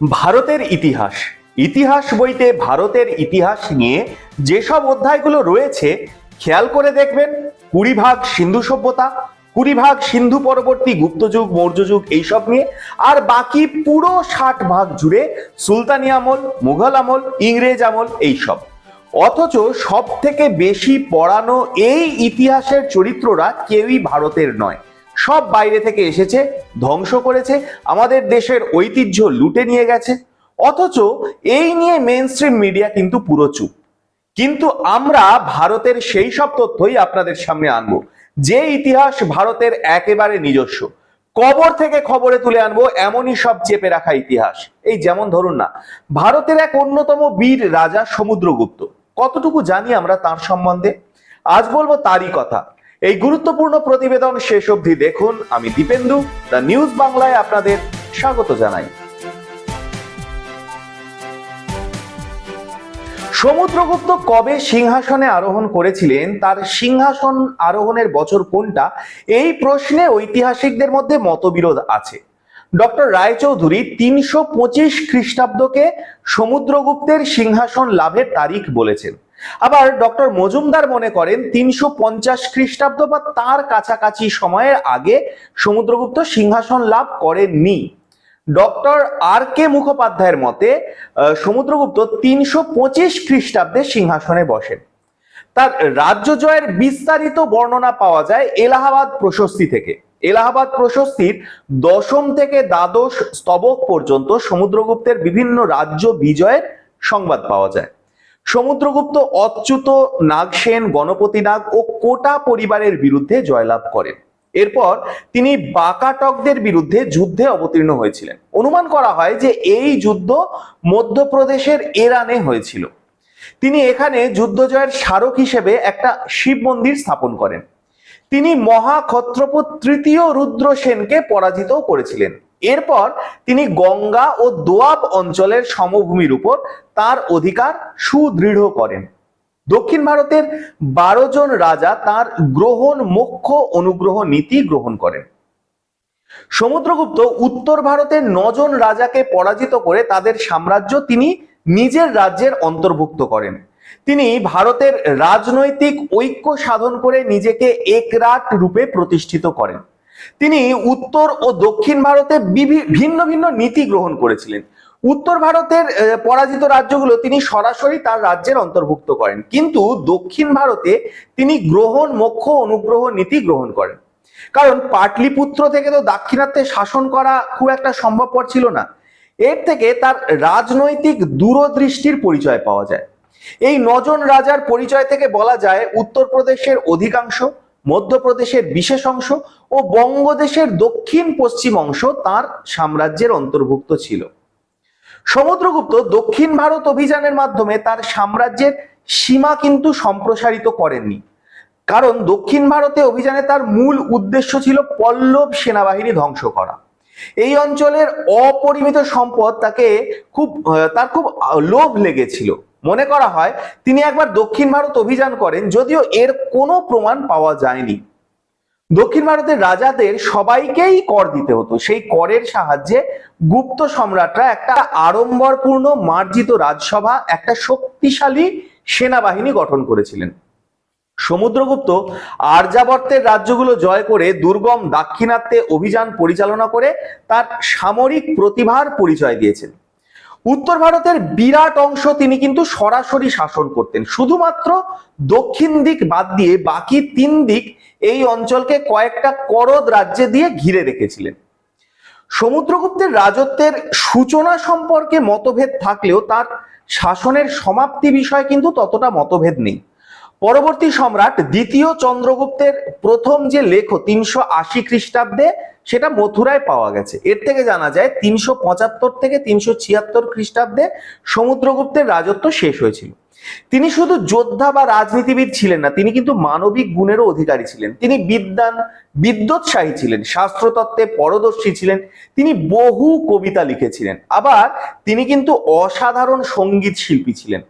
ভারতের ইতিহাস। ইতিহাস বইতে ভারতের ইতিহাস নিয়ে যেসব অধ্যায়গুলো রয়েছে, খেয়াল করে দেখবেন, কুড়ি ভাগ সিন্ধু সভ্যতা, কুড়ি ভাগ সিন্ধু পরবর্তী গুপ্তযুগ মৌর্য যুগ এইসব নিয়ে, আর বাকি পুরো ষাট ভাগ জুড়ে সুলতানি আমল, মুঘল আমল, ইংরেজ আমল এইসব। অথচ সব থেকে বেশি পড়ানো এই ইতিহাসের চরিত্ররা কেউই ভারতের নয়। সব বাইরে থেকে এসেছে, ধ্বংস করেছে, আমাদের দেশের ঐতিহ্য লুটে নিয়ে গেছে। অথচ এই নিয়ে মেন স্ট্রিম মিডিয়া কিন্তু পুরো চুপ। কিন্তু আমরা ভারতের সেই সব তথ্যই আপনাদের সামনে আনব, যে ইতিহাস ভারতের একেবারে নিজস্ব। কবর থেকে খবরে তুলে আনব, এমনই সব চেপে রাখা ইতিহাস। এই যেমন ধরুন না, ভারতের এক অন্যতম বীর রাজা সমুদ্রগুপ্ত। কতটুকু জানি আমরা তার সম্বন্ধে। আজ বলব তারই কথা। এই গুরুত্বপূর্ণ প্রতিবেদন শেষ অবধি দেখুন। আমি দীপেন্দু, দ্য নিউজ বাংলায় আপনাদের স্বাগত জানাই। সমুদ্রগুপ্ত কবে সিংহাসনে আরোহণ করেছিলেন, তার সিংহাসন আরোহণের বছর কোনটা, এই প্রশ্নে ঐতিহাসিকদের মধ্যে মতবিরোধ আছে। ডক্টর রায়চৌধুরী তিনশো পঁচিশ খ্রিস্টাব্দকে সমুদ্রগুপ্তের সিংহাসন লাভের তারিখ বলেছেন। আবার ডক্টর মজুমদার মনে করেন তিনশো পঞ্চাশ খ্রিস্টাব্দ বা তার কাছাকাছি সময়ের আগে সমুদ্রগুপ্ত সিংহাসন লাভ করেননি। ডক্টর আর কে মুখোপাধ্যায়ের মতে সমুদ্রগুপ্ত তিনশো পঁচিশ খ্রিস্টাব্দে সিংহাসনে বসেন। তার রাজ্য জয়ের বিস্তারিত বর্ণনা পাওয়া যায় এলাহাবাদ প্রশস্তি থেকে। এলাহাবাদ প্রশস্তির দশম থেকে দ্বাদশ স্তবক পর্যন্ত সমুদ্রগুপ্তের বিভিন্ন রাজ্য বিজয়ের সংবাদ পাওয়া যায়। সমুদ্রগুপ্ত অচ্যুত নাগসেন, গণপতি নাগ ও কোটা পরিবারের বিরুদ্ধে জয়লাভ করেন। এরপর তিনি বাকাটকদের বিরুদ্ধে যুদ্ধে অবতীর্ণ হয়েছিলেন। অনুমান করা হয় যে এই যুদ্ধ মধ্যপ্রদেশের এরানে হয়েছিল। তিনি এখানে যুদ্ধ জয়ের স্মারক হিসেবে একটা শিব মন্দির স্থাপন করেন। তিনি মহাক্ষত্রপ তৃতীয় রুদ্র সেনকে পরাজিত করেছিলেন। এরপর তিনি গঙ্গা ও দোয়াব অঞ্চলের সমভূমির উপর তার অধিকার সুদৃঢ় করেন। দক্ষিণ ভারতের বারো জন রাজা তার গ্রহণ মোক্ষ অনুগ্রহ নীতি গ্রহণ করেন। সমুদ্রগুপ্ত উত্তর ভারতের নজন রাজাকে পরাজিত করে তাদের সাম্রাজ্য তিনি নিজের রাজ্যের অন্তর্ভুক্ত করেন। তিনি ভারতের রাজনৈতিক ঐক্য সাধন করে নিজেকে একরাট রূপে প্রতিষ্ঠিত করেন। তিনি উত্তর ও দক্ষিণ ভারতে ভিন্ন ভিন্ন নীতি গ্রহণ করেছিলেন। উত্তর ভারতের পরাজিত রাজ্যগুলো তিনি সরাসরি তার রাজ্যের অন্তর্ভুক্ত করেন। কিন্তু দক্ষিণ ভারতে তিনি গ্রহণ, মোক্ষ অনুগ্রহ নীতি গ্রহণ করেন। কারণ পাটলিপুত্র থেকে তো দাক্ষিণাত্যে শাসন করা খুব একটা সম্ভবপর ছিল না। এর থেকে তার রাজনৈতিক দূরদৃষ্টির পরিচয় পাওয়া যায়। এই নজন রাজার পরিচয় থেকে বলা যায়, উত্তরপ্রদেশের অধিকাংশ মধ্যপ্রদেশের বিশেষ অংশ ও বঙ্গদেশের দক্ষিণ পশ্চিম অংশ তার সাম্রাজ্যের অন্তর্ভুক্ত ছিল। সমুদ্রগুপ্ত দক্ষিণ ভারত অভিযানের মাধ্যমে তার সাম্রাজ্যের সীমা কিন্তু সম্প্রসারিত করেননি। কারণ দক্ষিণ ভারতে অভিযানে তার মূল উদ্দেশ্য ছিল পল্লব সেনাবাহিনী ধ্বংস করা। এই অঞ্চলের অপরিমিত সম্পদ তাকে খুব তার খুব লোভ লেগেছিল। মনে করা হয় তিনি একবার দক্ষিণ ভারত অভিযান করেন, যদিও এর কোনো প্রমাণ পাওয়া যায়নি। দক্ষিণ ভারতের রাজাদের সবাইকেই কর দিতে হতো। সেই করের সাহায্যে গুপ্ত সম্রাটরা একটা আড়ম্বরপূর্ণ মার্জিত রাজসভা, একটা শক্তিশালী সেনাবাহিনী গঠন করেছিলেন। সমুদ্রগুপ্ত আর্যাবর্তের রাজ্যগুলো জয় করে দুর্গম দাক্ষিণাত্যে অভিযান পরিচালনা করে তার সামরিক প্রতিভার পরিচয় দিয়েছেন। উত্তর ভারতের বিরাট অংশ তিনি কিন্তু সরাসরি শাসন করতেন। শুধুমাত্র দক্ষিণ দিক বাদ দিয়ে বাকি তিন দিক এই অঞ্চলকে কয়েকটা করদ রাজ্যে দিয়ে ঘিরে রেখেছিলেন। সমুদ্রগুপ্তের রাজত্বের সূচনা সম্পর্কে মতভেদ থাকলেও তার শাসনের সমাপ্তি বিষয়ে কিন্তু ততটা মতভেদ নেই। পরবর্তী সম্রাট দ্বিতীয় চন্দ্রগুপ্তের প্রথম যে লেখ তিনশো আশি খ্রিস্টাব্দে সেটা মথুরায় পাওয়া গেছে। এর থেকে জানা যায়, তিনশো পঁচাত্তর থেকে তিনশো ছিয়াত্তর খ্রিস্টাব্দে সমুদ্রগুপ্তের রাজত্ব শেষ হয়েছিল। তিনি শুধু যোদ্ধা বা রাজনীতিবিদ ছিলেন না, তিনি কিন্তু মানবিক গুণেরও অধিকারী ছিলেন। তিনি বিদ্যান বিদ্যোৎসাহী ছিলেন, শাস্ত্রতত্ত্বে পরদর্শী ছিলেন, তিনি বহু কবিতা লিখেছিলেন। আবার তিনি কিন্তু অসাধারণ সংগীত শিল্পী ছিলেন।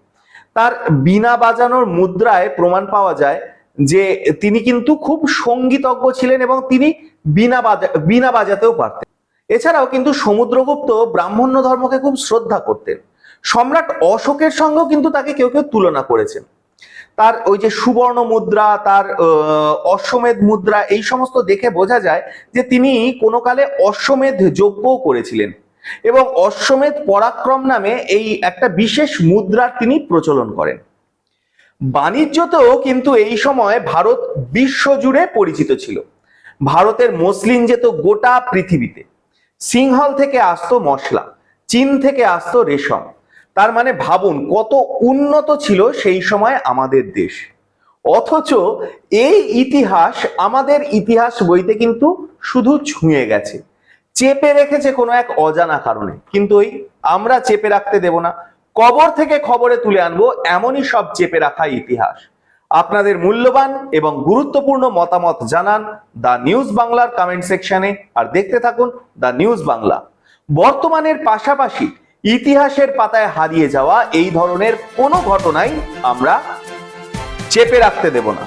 তার বিনা বাজানোর মুদ্রায় প্রমাণ পাওয়া যায় যে তিনি কিন্তু খুব সঙ্গীতজ্ঞ ছিলেন এবং তিনি বীণা বাজা বীণা বাজাতেও পারতেন। এছাড়াও কিন্তু সমুদ্রগুপ্ত ব্রাহ্মণ্য ধর্মকে খুব শ্রদ্ধা করতেন। সম্রাট অশোকের সঙ্গেও কিন্তু তাকে কেউ কেউ তুলনা করেছেন। তার ওই যে সুবর্ণ মুদ্রা, তার অশ্বমেধ মুদ্রা, এই সমস্ত দেখে বোঝা যায় যে তিনি কোনো কালে অশ্বমেধ যজ্ঞও করেছিলেন এবং অশ্বমেধ পরাক্রম নামে এই একটা বিশেষ মুদ্রার তিনি প্রচলন করেন। বাণিজ্যতেও কিন্তু এই সময় ভারত বিশ্বজুড়ে পরিচিত ছিল। ভারতের মসলিন যেত গোটা পৃথিবীতে। সিংহল থেকে আসতো মশলা, চীন থেকে আসতো রেশম। তার মানে ভাবুন, কত উন্নত ছিল সেই সময় আমাদের দেশ। অথচ এই ইতিহাস, আমাদের ইতিহাস বইতে কিন্তু শুধু ছুঁয়ে গেছে। চেপে রেখেছে কোনো এক অজানা কারণে। কিন্তু ওই আমরা চেপে রাখতে দেব না। কবর থেকে খবরে তুলে আনব এমনই সব চেপে রাখা ইতিহাস। আপনাদের মূল্যবান এবং গুরুত্বপূর্ণ মতামত জানান দ্য নিউজ বাংলার কমেন্ট সেকশনে আর দেখতে থাকুন দ্য নিউজ বাংলা। বর্তমানের পাশাপাশি ইতিহাসের পাতায় হারিয়ে যাওয়া এই ধরনের কোনো ঘটনাই আমরা চেপে রাখতে দেব না।